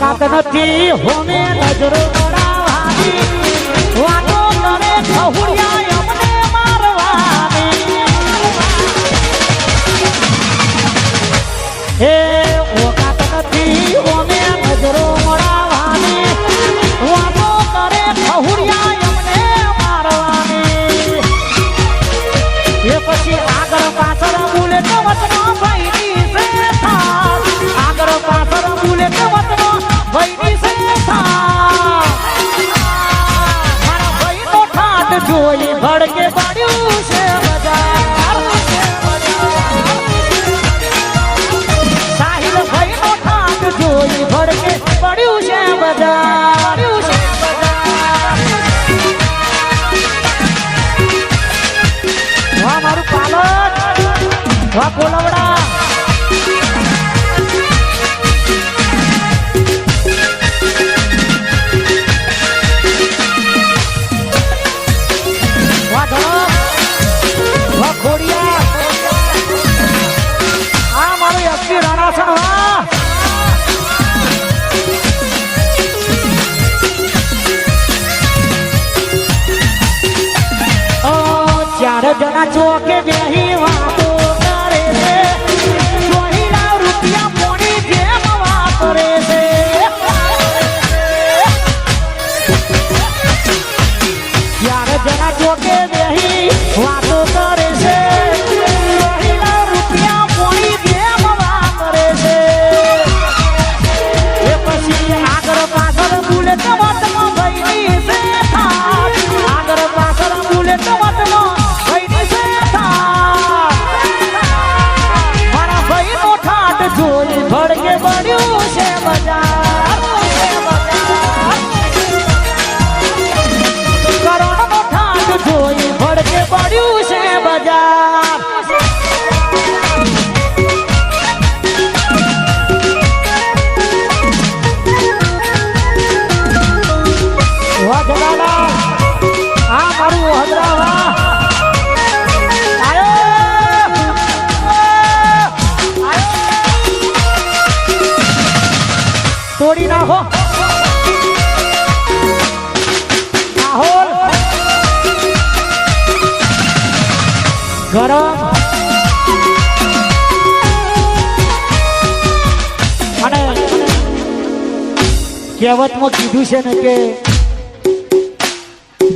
વકાત નથી હોમે નજરો ગળાવાની વાતો કરે ખહુડિયા અમને મારવાની. હે વકાત નથી હોમે નજરો ગળાવાની વાતો કરે ખહુડિયા અમને મારવાની. એ પછી જોઈ ભડકે પડ્યું. જણા ચોકે બેહી વાતો કરે છે. રૂપિયા મોની જેમ વાપરે છે. ચાર જણા ચોકે બેહી વાતો તોડી નાખો રાહુલ ગરમ. અને કહેવતમાં કીધું છે ને કે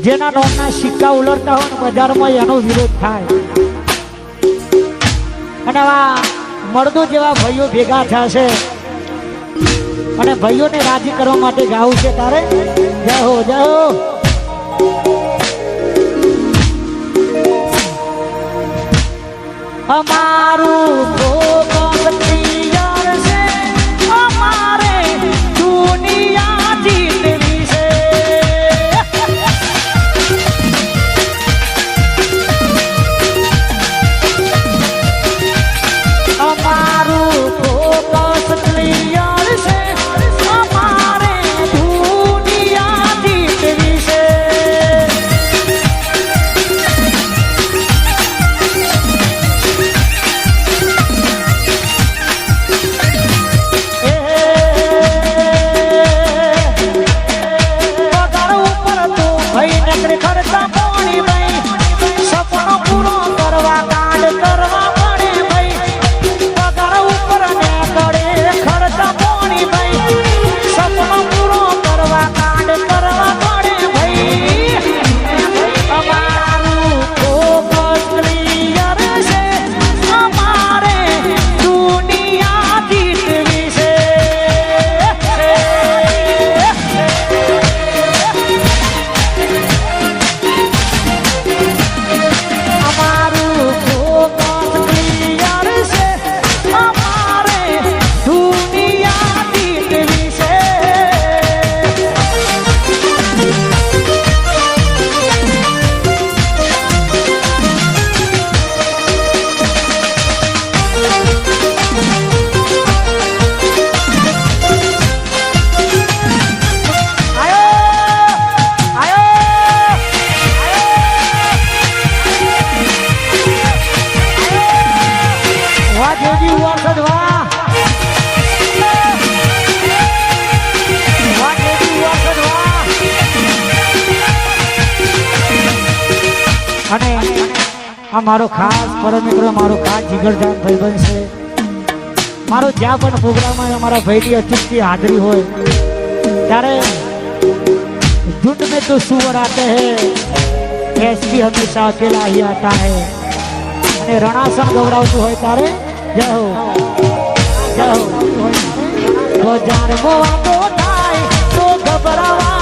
જેના નોમના સિક્કા ઉલટતા હોય બજારમાં એનો વિરોધ થાય. અને આવા મળદો જેવા ભાઈઓ ભેગા થયા છે. અને ભાઈઓને રાજી કરવા માટે ગાવું છે તારે? જય હો જય હો અમારું ફોકસ આ મારો ખાસ પરમ મિત્ર મારો ખાસ જીગરજાન ભાઈબંધ છે મારો જ્યાં પણ પ્રોગ્રામમાં અમારા ભાઈની અચૂકતી હાજરી હોય ત્યારે झुंड में तो सुअर आते हैं एसपी हमेशा अकेला ही आता है અને રણાસણ ગવડાવતું હોય ત્યારે જય હો જય હો બજારમાં વાતો થાય તો ગભરાવાનું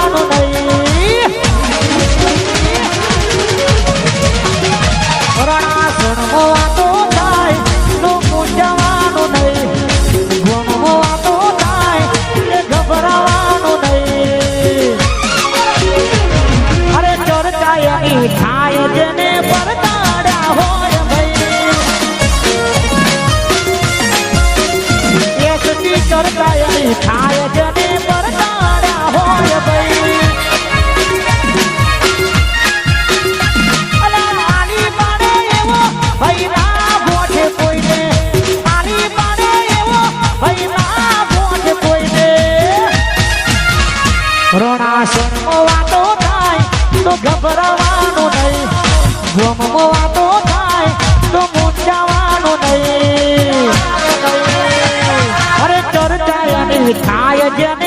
ગભરાવાનું નહીં. ગોમમાં વાતો થાય તો મૂંઝાવાનું નહીં. અરે ચર્ચા અને થાય જેને